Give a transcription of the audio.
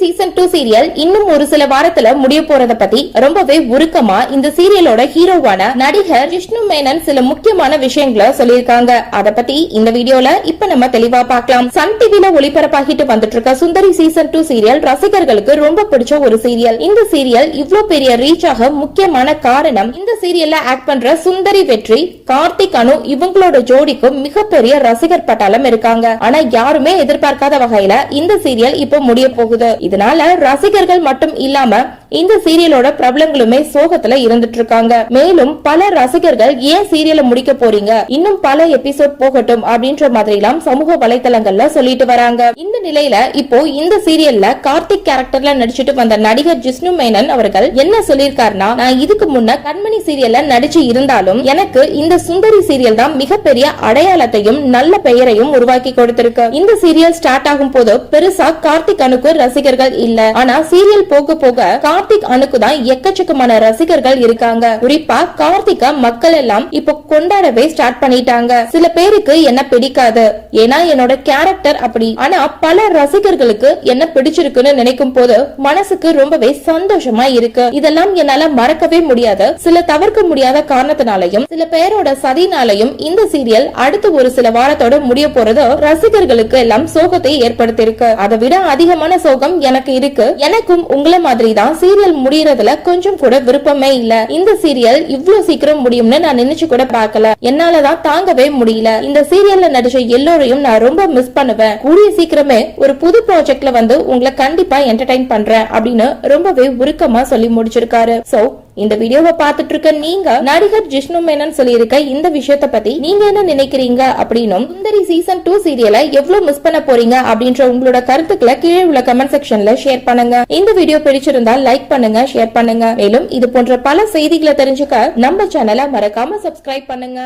Season two serial இன்னும் ஒரு சில வாரத்துல முடிய போறத பத்தி ரொம்பவே உருக்கமா இந்த சீரியலோட ஹீரோவான நடிகர் விஷ்ணு மேனன் சில முக்கியமான விஷயங்களை சொல்லியிருக்காங்க. அத பத்தி இந்த வீடியோல இப்ப நம்ம தெளிவா பார்க்கலாம். சன் டிவில ஒளிபரப்பாகிட்டு வந்துட்டு இருக்க சுந்தரி சீசன் டூ சீரியல் ரசிகர்களுக்கு ரொம்ப பிடிச்ச ஒரு சீரியல் இந்த சீரியல் இவ்ளோ பெரிய ரீச் ஆக முக்கியமான காரணம் இந்த சீரியல்ல ஆக்ட் பண்ற சுந்தரி வெற்றி கார்த்திக் அனு இவங்களோட ஜோடிக்கும் மிகப்பெரிய ரசிகர் பட்டாளம் இருக்காங்க. ஆனா யாருமே எதிர்பார்க்காத வகையில இந்த சீரியல் இப்போ முடிய போகுது. இதனால ரசிகர்கள் மட்டும் இல்லாம இந்த சீரியலோட பிரபலங்களுமே சோகத்துல இருந்துட்டு இருக்காங்க மேலும் பல ரசிகர்கள் ஏன் சீரியலை முடிக்க போறீங்க? இன்னும் பல எபிசோட் போகட்டும் அப்படின்ற மாதிரி எல்லாம் சமூக வலைதளங்கள்ல சொல்லிட்டு வராங்க. இந்த நிலையில இப்போ இந்த சீரியல்ல கார்த்திக் கேரக்டர்ல நடிச்சிட்டு வந்த நடிகர் ஜிஷ்ணு மேனன் அவர்கள் என்ன சொல்லியிருக்காருன்னா நான் இதுக்கு முன்ன கண்மணி சீரியல்ல நடிச்சு இருந்தாலும் எனக்கு இந்த சுந்தரி சீரியல் தான் மிகப்பெரிய அடையாளத்தையும் நல்ல பெயரையும் உருவாக்கி கொடுத்திருக்கு. இந்த சீரியல் ஸ்டார்ட் ஆகும் போது பெருசா கார்த்திக் அனுக்கு ரசிகர்கள் இல்ல. ஆனா சீரியல் போக போக கார்த்திக் அணுக்கு தான் எக்கச்சக்கமான ரசிகர்கள் இருக்காங்க. குறிப்பா கார்த்திக மக்கள் எல்லாம் இப்போ கொண்டாடவே ஸ்டார்ட் பண்ணிட்டாங்க. சில பேருக்கு என்ன பிடிக்காது. ஏன்னா என்னோட கேரக்டர் அப்படி. ஆனா பல ரசிகர்களுக்கு என்ன பிடிச்சிருக்குன்னு நினைக்கும் போது மனசுக்கு ரொம்பவே சந்தோஷமா இருக்கு. இதெல்லாம் என்னால மறக்கவே முடியாத சில தவிர்க்க முடியாத காரணத்தினாலையும் சில பேரோட சதினாலையும் இந்த சீரியல் அடுத்து ஒரு சில வாரத்தோட முடிய போறது ரசிகர்களுக்கு எல்லாம் சோகத்தை ஏற்படுத்தியிருக்கு. அதை விட அதிகமான சோகம் எனக்கு இருக்கு. எனக்கும் உங்களை மாதிரி தான் சீரியல் முடியறதுல கொஞ்சம் கூட விருப்பமே இல்ல. இந்த சீரியல் இவ்வளவு சீக்கிரம் முடியும்னு நான் நினைச்சு கூட பாக்கல என்னாலதான் தாங்கவே முடியல. இந்த சீரியல்ல நடிச்ச எல்லோரையும் நான் ரொம்ப மிஸ் பண்ணுவேன். கூடிய சீக்கிரமே ஒரு புது ப்ராஜெக்ட்ல வந்து உங்களை கண்டிப்பா என்டர்டைன் பண்றேன் அப்படின்னு ரொம்பவே உருக்கமா சொல்லி முடிச்சிருக்காரு. சோ இந்த வீடியோவை பார்த்துட்டு இருக்க நீங்க நடிகர் ஜிஷ்ணு மேனன் சொல்லியிருக்க இந்த விஷயத்த பத்தி நீங்க என்ன நினைக்கிறீங்க அப்படின்னும் சுந்தரி சீசன் டூ சீரியலை எவ்வளவு மிஸ் பண்ண போறீங்க அப்படின்ற உங்களோட கருத்துக்களை கீழே உள்ள கமெண்ட் செக்ஷன்ல ஷேர் பண்ணுங்க. இந்த வீடியோ பிடிச்சிருந்தா லைக் பண்ணுங்க ஷேர் பண்ணுங்க. மேலும் இது போன்ற பல செய்திகளை தெரிஞ்சுக்க நம்ம சேனலை மறக்காம சப்ஸ்கிரைப் பண்ணுங்க.